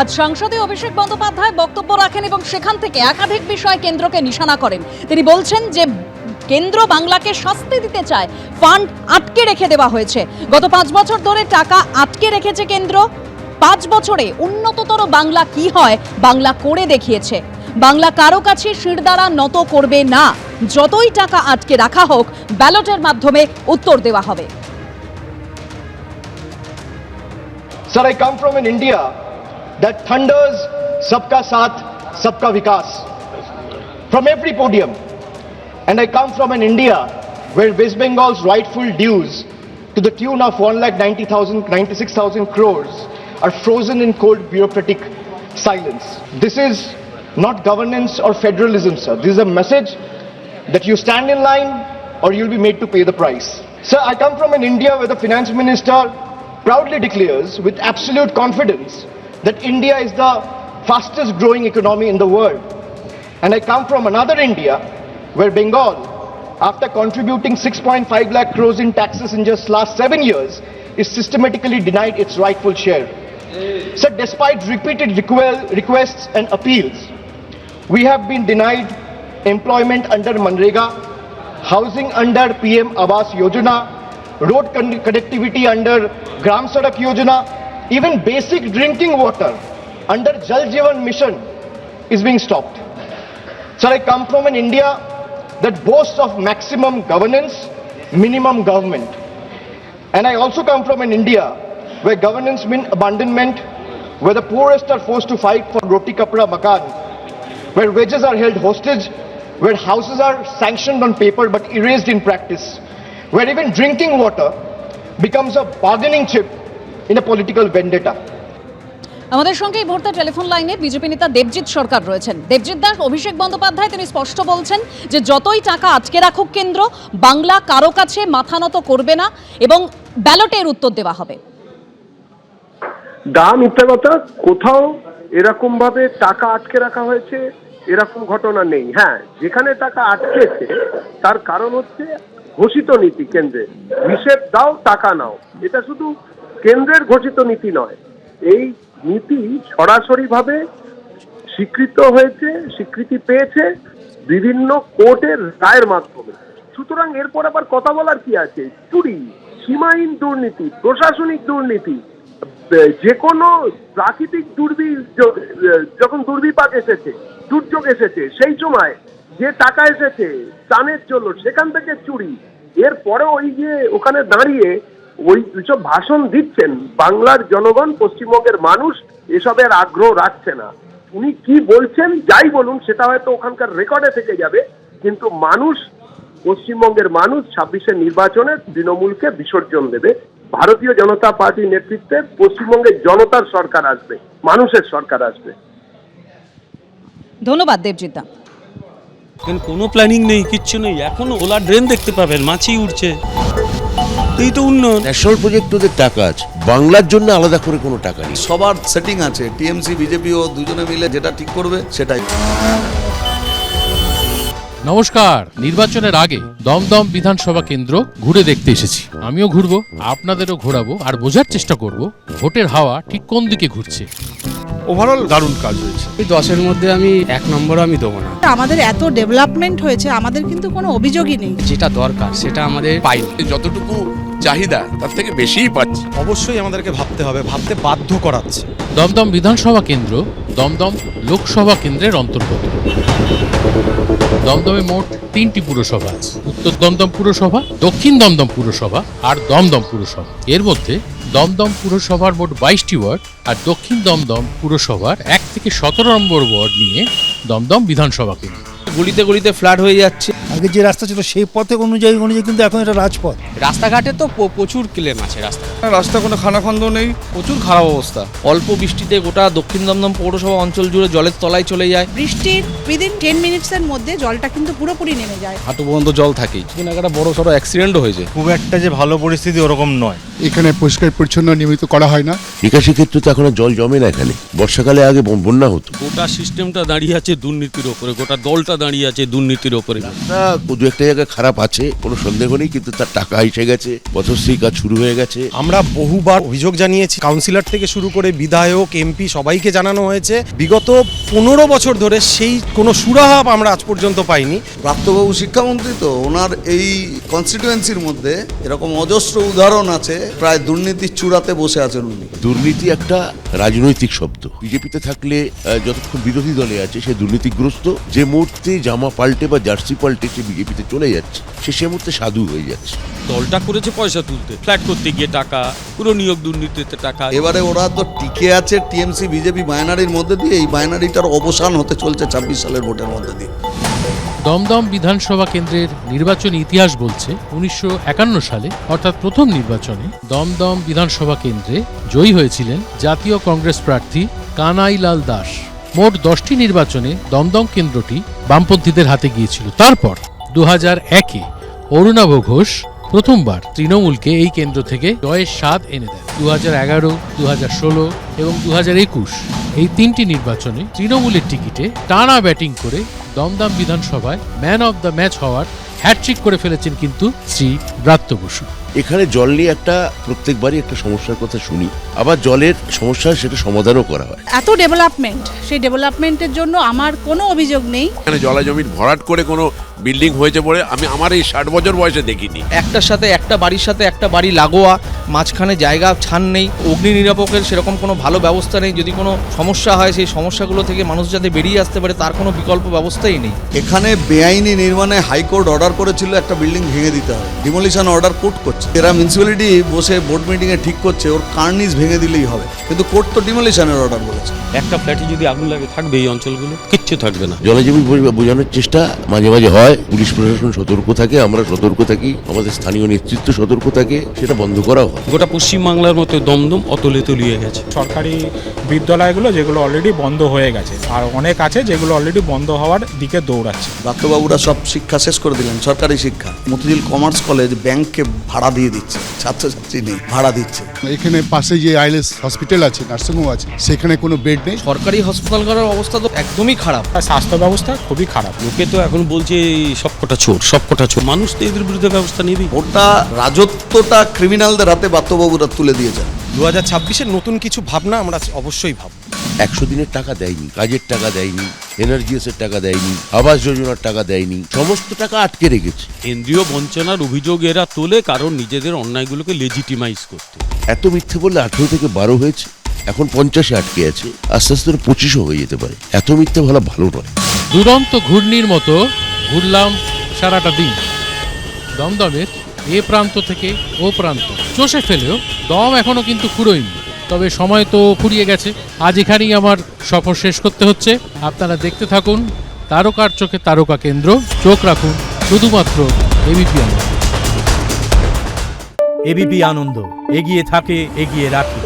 আজ সংসদে অভিষেক বন্দ্যোপাধ্যায় বক্তব্য রাখেন এবং সেখান থেকে একাধিক বিষয় কেন্দ্রকে নিশানা করেন। তিনি বলছেন যে কেন্দ্র বাংলাকে শাস্তি দিতে চায় ফান্ড আটকে রেখে দেওয়া হয়েছে। গত পাঁচ বছর ধরে টাকা আটকে রেখেছে কেন্দ্র। পাঁচ বছরে উন্নততর বাংলা কি হয় বাংলা করে দেখিয়েছে। বাংলা কারও কাছে শিরদাঁড়া নত করবে না। যতই টাকা আটকে রাখা হোক ব্যালটের মাধ্যমে উত্তর দেওয়া হবে। Sir, I come from an that thunders Sabka Saath, Sabka Vikas from every podium. And I come from an India where West Bengal's rightful dues to the tune of 1,90,000, 96,000 crores are frozen in cold bureaucratic silence. This is not governance or federalism, sir. This is a message that you stand in line or you'll be made to pay the price. Sir, I come from an India where the finance minister proudly declares with absolute confidence that India is the fastest growing economy in the world. And I come from another India where Bengal, after contributing 6.5 lakh crores in taxes in just last seven years, is systematically denied its rightful share. So despite repeated requests and appeals, we have been denied employment under Manrega, housing under PM Awas Yojana, road con- connectivity under Gram Sadak Yojana, even basic drinking water under Jal Jeevan Mission is being stopped. Sir, I come from an India that boasts of maximum governance, minimum government. And I also come from an India where governance means abandonment, where the poorest are forced to fight for roti kapra makan, where wages are held hostage, where houses are sanctioned on paper but erased in practice, where even drinking water becomes a bargaining chip in a political vendetta. আমাদের সঙ্গে এই মুহূর্তে telephone লাইনে BJP নেতা দেবজিৎ সরকার রয়েছেন। দেবজিৎ দাস অভিষেক বন্দ্যোপাধ্যায় তিনি স্পষ্ট বলছেন যে যতই টাকা আটকে রাখুক কেন্দ্র বাংলা কারও কাছে মাথা নত করবে না এবং ব্যালটের উত্তর দেওয়া হবে। দাম মিথ্যা কথা কোথাও এরকম ভাবে টাকা আটকে রাখা হয়েছে এরকম ঘটনা নেই। হ্যাঁ যেখানে টাকা আটকেছে তার কারণ হচ্ছে ঘোষিত নীতি কেন্দ্রে। হিসেব দাও টাকা নাও। এটা শুধু কেন্দ্রের ঘোষিত নীতি নয়। এই নীতি সরাসরি ভাবে স্বীকৃত হয়েছে, স্বীকৃতি পেয়েছে বিভিন্ন কোর্টের রায়ের মাধ্যমে। সুতরাং এরপর আবার কথা বলার কি আছে? চুরি, সীমাহীন দুর্নীতি, প্রশাসনিক দুর্নীতি যে কোনো প্রাকৃতিক দুর্বিযোগ যখন দুর্বিপাক এসেছে, দুর্যোগ এসেছে, সেই সময় যে টাকা এসেছে ত্রাণের জন্য, সেখান থেকে চুরি। এরপরে ওই যে ওখানে দাঁড়িয়ে ওই সব ভাষণ দিচ্ছেন। বাংলার জনগণ পশ্চিমবঙ্গের মানুষ এসবের আগ্রহ রাখছে না। উনি কি বলছেন যাই বলুন সেটা হয়তো ওখানকার রেকর্ডে থেকে যাবে। কিন্তু মানুষ পশ্চিমবঙ্গের মানুষ ছাব্বিশের নির্বাচনে তৃণমূলকে বিসর্জন দেবে। ভারতীয় জনতা পার্টির নেতৃত্বে পশ্চিমবঙ্গের জনতার সরকার আসবে মানুষের সরকার আসবে। ধন্যবাদ দেবজিৎ দা কোনো প্ল্যানিং নেই কিচ্ছু নেই। এখনও ওলা ড্রেন দেখতে পাবেন মাছি উঠছে এই তো উন্নয়ন। ন্যাশনাল প্রজেক্ট ওদের টাকা আছে। বাংলার জন্য আলাদা করে কোনো টাকা নেই। সবার সেটিং আছে। টিএমসি বিজেপি ও দুজনে মিলে যেটা ঠিক করবে সেটাই। নমস্কার। নির্বাচনের আগে দমদম বিধানসভা কেন্দ্র ঘুরে দেখতে এসেছি। আমিও ঘুরবো আপনাদেরও ঘোরাবো আর বোঝার চেষ্টা করব ভোটের হাওয়া ঠিক কোন দিকে ঘুরছে। ওভারঅল দারুণ কাজ হয়েছে। এই দশের মধ্যে আমি এক নম্বরও আমি দেবো না। আমাদের এত ডেভেলপমেন্ট হয়েছে আমাদের কিন্তু কোনো অভিযোগই নেই। যেটা দরকার সেটা আমাদের পাই যতটুকু চাহিদা তার থেকে বেশিই পাচ্ছি। অবশ্যই আমাদেরকে ভাবতে হবে ভাবতে বাধ্য করাচ্ছে। দমদম বিধানসভা কেন্দ্র দমদম লোকসভা কেন্দ্রের অন্তর্গত। দমদমে মোট তিনটি পুরসভা আছে। উত্তর দমদম পুরসভা দক্ষিণ দমদম পুরসভা আর দমদম পুরসভা। এর মধ্যে দমদম পুরসভার মোট বাইশটি ওয়ার্ড আর দক্ষিণ দমদম পুরসভার এক থেকে সতেরো নম্বর ওয়ার্ড নিয়ে দমদম বিধানসভা কেন্দ্র। গলিতে গলিতে ফ্ল্যাট হয়ে যাচ্ছে। আগে যে রাস্তা ছিল সেই পথে অনুযায়ী অনুযায়ী কিন্তু এখন এটা রাজপথ। রাস্তাঘাটে তো প্রচুর ক্লেম আছে রাস্তা রাস্তা কোনো খানাখন্দ নেই প্রচুর খারাপ অবস্থা। অল্প বৃষ্টিতে গোটা দক্ষিণ দমদম পৌরসভা অঞ্চল জুড়ে জলের তলায় চলে যায়। বৃষ্টির উইদিন টেন মিনিটসের মধ্যে জলটা কিন্তু পুরোপুরি নেমে যায়। হাঁটু পর্যন্ত জল থাকেই। একটা বড় সড়ো অ্যাক্সিডেন্টও হয়েছে। খুব একটা যে ভালো পরিস্থিতি ওরকম নয়। এখানে পরিষ্কার পরিচ্ছন্ন নিয়মিত করা হয় না। নিকাশি ক্ষেত্রে তো এখন জল জমে না এখানে। বর্ষাকালে আগে বন্যা হতো। গোটা সিস্টেমটা দাঁড়িয়ে আছে দুর্নীতির ওপরে গোটা দলটা দাঁড়িয়ে আছে দুর্নীতির ওপরে। তা দু একটা জায়গায় খারাপ আছে কোনো সন্দেহ নেই কিন্তু তার টাকা এসে গেছে পথশ্রী কাজ শুরু হয়ে গেছে। আমরা বহুবার অভিযোগ জানিয়েছি কাউন্সিলর থেকে শুরু করে বিধায়ক এমপি সবাইকে জানানো হয়েছে। বিগত পনেরো বছর ধরে সেই কোনো সুরাহাব আমরা আজ পর্যন্ত পাইনি। প্রাপ্তবাবু শিক্ষামন্ত্রী তো ওনার এই কনস্টিটুয়েন্সির মধ্যে এরকম অজস্র উদাহরণ আছে প্রায় দুর্নীতির চূড়াতে বসে আছেন উনি। দুর্নীতি একটা রাজনৈতিক শব্দ। বিজেপিতে থাকলে যতক্ষণ বিরোধী দলে আছে সে দুর্নীতিগ্রস্ত। যে মুহূর্তে জামা পাল্টে বা জার্সি পাল্টে সে বিজেপিতে চলে যাচ্ছে। সে সে মুহূর্তে সাধু হয়ে যাচ্ছে। দলটা করেছে পয়সা তুলতে। ফ্ল্যাট করতে গিয়ে টাকা পুরো নিয়োগ দুর্নীতিতে টাকা। এবারে ওরা তো টিকে আছে টিএমসি বিজেপি বাইনারির মধ্যে দিয়ে। এই বাইনারিটার অবসান হতে চলছে ছাব্বিশ সালের ভোটের মধ্যে দিয়ে। দমদম বিধানসভা কেন্দ্রের নির্বাচনী ইতিহাস বলছে উনিশশো একান্ন সালে অর্থাৎ প্রথম নির্বাচনে দমদম বিধানসভা কেন্দ্রে জয়ী হয়েছিলেন জাতীয় কংগ্রেস প্রার্থী কানাইলাল দাস। মোট দশটি নির্বাচনে দমদম কেন্দ্রটি বামপন্থীদের হাতে গিয়েছিল। তারপর দু হাজার একে অরুণাভ ঘোষ প্রথমবার তৃণমূলকে এই কেন্দ্র থেকে জয়ের স্বাদ এনে দেয় দু হাজার এগারো দু হাজার ষোলো এবং দু হাজার একুশ এই তিনটি নির্বাচনে তৃণমূলের টিকিটে টানা ব্যাটিং করে দমদম বিধানসভায় ম্যান অব দ্য ম্যাচ হওয়ার হ্যাটট্রিক করে ফেলেছেন কিন্তু শ্রী ব্রাত্য বসু। এখানে জল নিয়ে একটা প্রত্যেকবারই একটা সমস্যার কথা শুনি। আবার জলের সমস্যা সেটা সমাধানও করা হয়। এত ডেভেলপমেন্ট সেই ডেভেলপমেন্টের জন্য আমার কোনো অভিযোগ নেই। এখানে জলা জমির ভরাট করে কোনো বিল্ডিং হয়েছে বলে আমি আমার এই ষাট বছর বয়সে দেখিনি। একটার সাথে একটা বাড়ির সাথে একটা বাড়ি লাগোয়া মাঝখানে জায়গা ছান নেই অগ্নি নিরাপকের সেরকম কোনো ভালো ব্যবস্থা নেই যদি কোনো সমস্যা হয় সেই সমস্যাগুলো থেকে মানুষ যাতে বেরিয়ে আসতে পারে তার কোনো বিকল্প ব্যবস্থাই নেই। এখানে বেআইনি নির্মাণে হাইকোর্ট অর্ডার করেছিল একটা বিল্ডিং ভেঙে দিতে হবে। ডিমোলিশন অর্ডার কোর্ট করছে। এরা মিউনিসিপ্যালিটি বসে বোর্ড মিটিংয়ে ঠিক করছে ওর কার্নিস ভেঙে দিলেই হবে। কিন্তু কোর্ট তো ডিমোলিশনের অর্ডার বলেছে। একটা ফ্ল্যাটে যদি আগুন লাগে থাকবে এই অঞ্চলগুলো? কিচ্ছু থাকবে না। জলজীবী বোঝ- বোঝানোর চেষ্টা মাঝে মাঝে হয়। পুলিশ প্রশাসন সতর্ক থাকে আমরা সতর্ক থাকি। আমাদের স্থানীয় নেতৃত্ব সতর্ক থাকে সেটা বন্ধ করাও হয়। গোটা পশ্চিমবাংলার মতো দমদম অতলে তলিয়ে গেছে। সরকারি বিদ্যালয়গুলো যেগুলো অলরেডি বন্ধ হয়ে গেছে আর অনেক আছে যেগুলো অলরেডি বন্ধ হওয়ার দিকে দৌড়াচ্ছে। ডাক্তারবাবুরা সব শিক্ষা শেষ করে দিলেন সরকারি শিক্ষা। মতিঝিল কমার্স কলেজ ব্যাংককে ভাড়া দিয়ে দিচ্ছে ছাত্রছাত্রী নেই ভাড়া দিচ্ছে। এখানে পাশে যে আইলেস হসপিটাল আছে নার্সিংহোম আছে সেখানে কোনো বেড নেই? সরকারি হাসপাতাল করার অবস্থা তো একদমই খারাপ। স্বাস্থ্য ব্যবস্থা খুবই খারাপ। লোকে তো এখন বলছে এই সবকটা চোর সবকটা চোর। মানুষ তো এদের বিরুদ্ধে ব্যবস্থা নেবেই। ওটা রাজত্বটা ক্রিমিনালদের হাতে বাত্যবাবুরা তুলে দিয়েছেন দু হাজার ছাব্বিশের নতুন কিছু ভাবনা আমরা অবশ্যই ভাব একশো দিনের টাকা দেয়নি কাজের টাকা দেয়নি এনার্জিএসের টাকা দেয়নি আবাস যোজনার টাকা দেয়নি সমস্ত টাকা আটকে রেখেছে। কেন্দ্রীয় বঞ্চনার অভিযোগ এরা তোলে কারণ নিজেদের অন্যায়গুলোকে লেজিটিমাইজ করতে। এত মিথ্যে বললে আঠেরো থেকে বারো হয়েছে এখন পঞ্চাশে আটকে আছে আস্তে আস্তে পঁচিশও হয়ে যেতে পারে। এত মিথ্যে বলা ভালো নয়। দুরন্ত ঘূর্ণির মতো ঘুরলাম সারাটা দিন। দমদমের এ প্রান্ত থেকে ও প্রান্ত। চষে ফেলেও দম এখনও কিন্তু ফুরোয়নি তবে সময় তো ফুরিয়ে গেছে। আজ এখানেই আমার সফর শেষ করতে হচ্ছে। আপনারা দেখতে থাকুন, তারকার চোখে তারকা কেন্দ্র। চোখ রাখুন, শুধুমাত্র এবিপি আনন্দ। এবিপি আনন্দ, এগিয়ে থাকে, এগিয়ে রাখে।